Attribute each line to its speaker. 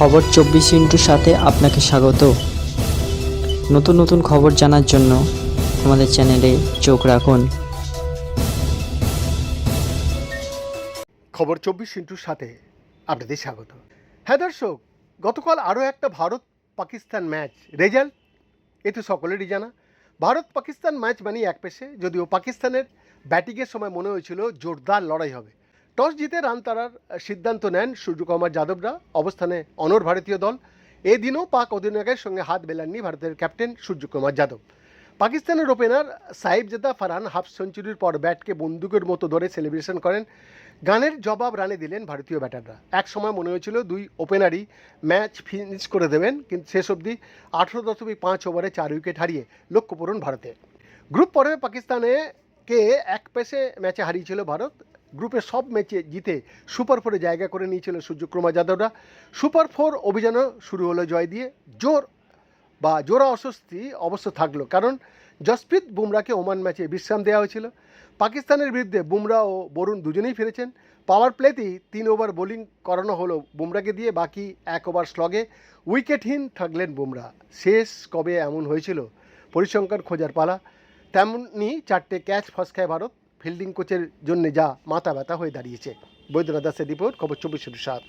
Speaker 1: খবর চব্বিশ ইন্টুর সাথে আপনাকে স্বাগত। নতুন নতুন খবর জানার জন্য আমাদের চ্যানেলে চোখ রাখুন।
Speaker 2: খবর চব্বিশ ইন্টুর সাথে আপনাদের স্বাগত। হ্যাঁ দর্শক, গতকাল আরও একটা ভারত পাকিস্তান ম্যাচ। রেজাল্ট? এ তো সকলেরই জানা। ভারত পাকিস্তান ম্যাচ মানে এক পেশে, যদিও পাকিস্তানের ব্যাটিংয়ের সময় মনে হয়েছিল জোরদার লড়াই হবে। টস জিতে রান তারার সিদ্ধান্ত নেন সূর্যকুমার যাদবরা। অবস্থানে অনর ভারতীয় দল। এদিনও পাক অধিনায়কের সঙ্গে হাত মেলাননি ভারতের ক্যাপ্টেন সূর্যকুমার যাদব। পাকিস্তানের ওপেনার সাহিবজাদা ফারহান হাফ সেঞ্চুরির পর ব্যাটকে বন্দুকের মতো ধরে সেলিব্রেশন করেন। গানের জবাব রানে দিলেন ভারতীয় ব্যাটাররা। এক সময় মনে হয়েছিল দুই ওপেনারই ম্যাচ ফিনিশ করে দেবেন, কিন্তু শেষ অবধি আঠেরো দশমিক পাঁচ ওভারে চার উইকেট হারিয়ে লক্ষ্য পূরণ ভারতে গ্রুপ পর্বে পাকিস্তানে কে এক পেসে ম্যাচে হারিয়েছিল ভারত গ্রুপের সব ম্যাচে জিতে সুপার ফোরে জায়গা করে নিয়েছিল সূর্যকুমার যাদবরা। সুপার ফোর অভিযানও শুরু হলো জয় দিয়ে। জোর বা জোড়া অস্বস্তি অবশ্য থাকল, কারণ জসপ্রীত বুমরাকে ওমান ম্যাচে বিশ্রাম দেওয়া হয়েছিল। পাকিস্তানের বিরুদ্ধে বুমরা ও বরুণ দুজনেই ফিরেছেন। পাওয়ার প্লেতেই তিন ওভার বোলিং করানো হলো বুমরাকে দিয়ে, বাকি এক ওভার স্লগে উইকেটহীন থাকলেন বুমরা শেষ কবে এমন হয়েছিল? পরিসংখ্যান খোঁজার পালা। তেমনি চারটে ক্যাচ ফসকায় ভারত। ফিল্ডিং কোচের জন্য যা মাথা ব্যথা হয়ে দাঁড়িয়েছে। বৈদ্যনাথ দাসের রিপোর্ট খবর চব্বিশ সাত।